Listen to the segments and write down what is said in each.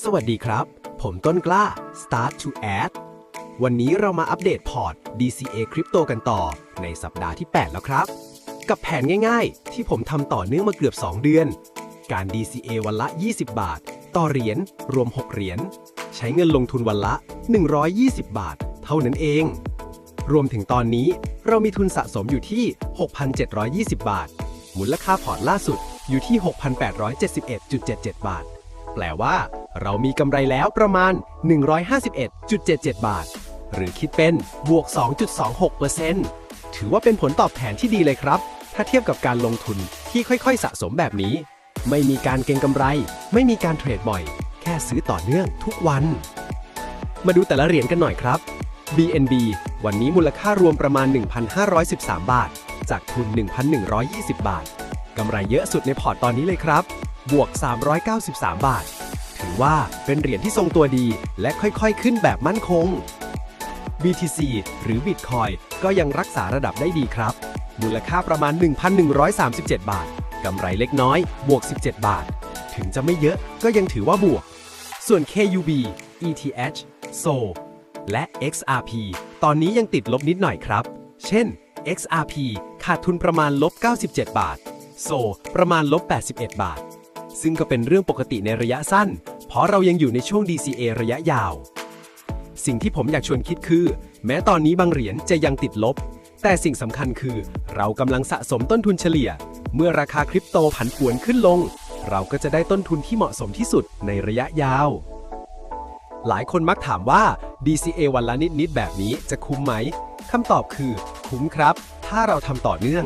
สวัสดีครับ ผมต้นกล้า Start to Add วันนี้เรามาอัปเดตพอร์ต DCA Crypto กันต่อ ในสัปดาห์ที่ 8 แล้วครับ กับแผนง่ายๆ ที่ผมทำต่อเนื่องมาเกือบ 2 เดือน การ DCA วันละ 20 บาท ต่อเหรียญรวม 6 เหรียญ ใช้เงินลงทุนวันละ 120 บาท เท่านั้นเอง รวมถึงตอนนี้เรามีทุนสะสมอยู่ที่ 6,720 บาท มูลค่าพอร์ตล่าสุดอยู่ที่ 6,871.77 บาท แปลว่า เรามีกำไรแล้วประมาณ 151.77 บาท หรือคิดเป็นบวก 2.26%ถือว่าเป็นผลตอบแทนที่ดีเลยครับ ถ้าเทียบกับการลงทุนที่ค่อยๆ สะสมแบบนี้ ไม่มีการเก็งกำไร ไม่มีการเทรดบ่อย แค่ซื้อต่อเนื่องทุกวัน มาดูแต่ละเหรียญกันหน่อยครับ BNB วันนี้มูลค่ารวมประมาณ 1,513 บาท จากทุน 1,120 บาท กำไรเยอะสุดในพอร์ตตอนนี้เลยครับ บวก 393 บาท อว่าเป็นเหรียญที่ทรงตัวดี และค่อยๆ ขึ้นแบบมั่นคง BTC หรือ Bitcoin ก็ยังรักษาระดับได้ดีครับ มูลค่าประมาณ 1,137 บาท กำไรเล็กน้อย บวก 17 บาท ถึงจะไม่เยอะก็ยังถือว่าบวก ส่วน KUB ETH SOL และ XRP ตอนนี้ยังติดลบนิดหน่อยครับ เช่น XRP ขาดทุนประมาณลบ 97 บาท SOL ประมาณลบ 81 บาท ซึ่งก็เป็นเรื่องปกติในระยะสั้น เพราะเรายังอยู่ในช่วง DCA ระยะยาว สิ่งที่ผมอยากชวนคิดคือ แม้ตอนนี้บางเหรียญจะยังติดลบ แต่สิ่งสำคัญคือ เรากำลังสะสมต้นทุนเฉลี่ย เมื่อราคาคริปโตผันผวนขึ้นลง เราก็จะได้ต้นทุนที่เหมาะสมที่สุดในระยะยาว หลายคนมักถามว่า DCA วันละนิดๆแบบนี้จะคุ้มไหมคำตอบคือ คุ้มครับ ถ้าเราทำต่อเนื่อง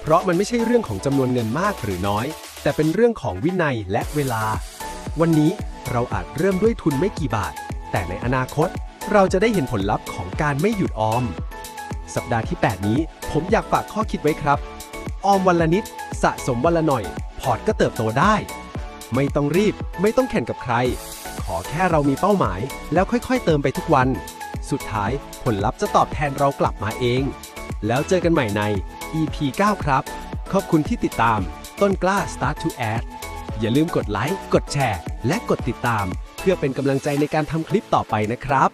เพราะมันไม่ใช่เรื่องของจำนวนเงินมากหรือน้อย แต่เป็นเรื่องของวินัยและเวลา วันนี้เราอาจเริ่มด้วยทุนไม่กี่บาท แต่ในอนาคตเราจะได้เห็นผลลัพธ์ของการไม่หยุดออม สัปดาห์ที่ 8 นี้ผมอยากฝากข้อคิดไว้ครับ ออมวันละนิด สะสมวันละหน่อย พอร์ตก็เติบโตได้ ไม่ต้องรีบ ไม่ต้องแข่งกับใคร ขอแค่เรามีเป้าหมาย แล้วค่อยๆ เติมไปทุกวัน สุดท้ายผลลัพธ์จะตอบแทนเรากลับมาเอง แล้วเจอกันใหม่ใน EP 9 ครับ ขอบคุณที่ติดตาม ต้นกล้า Start to Add อย่าลืมกดไลค์ กดแชร์ และกดติดตาม เพื่อเป็นกำลังใจในการทำคลิปต่อไปนะครับ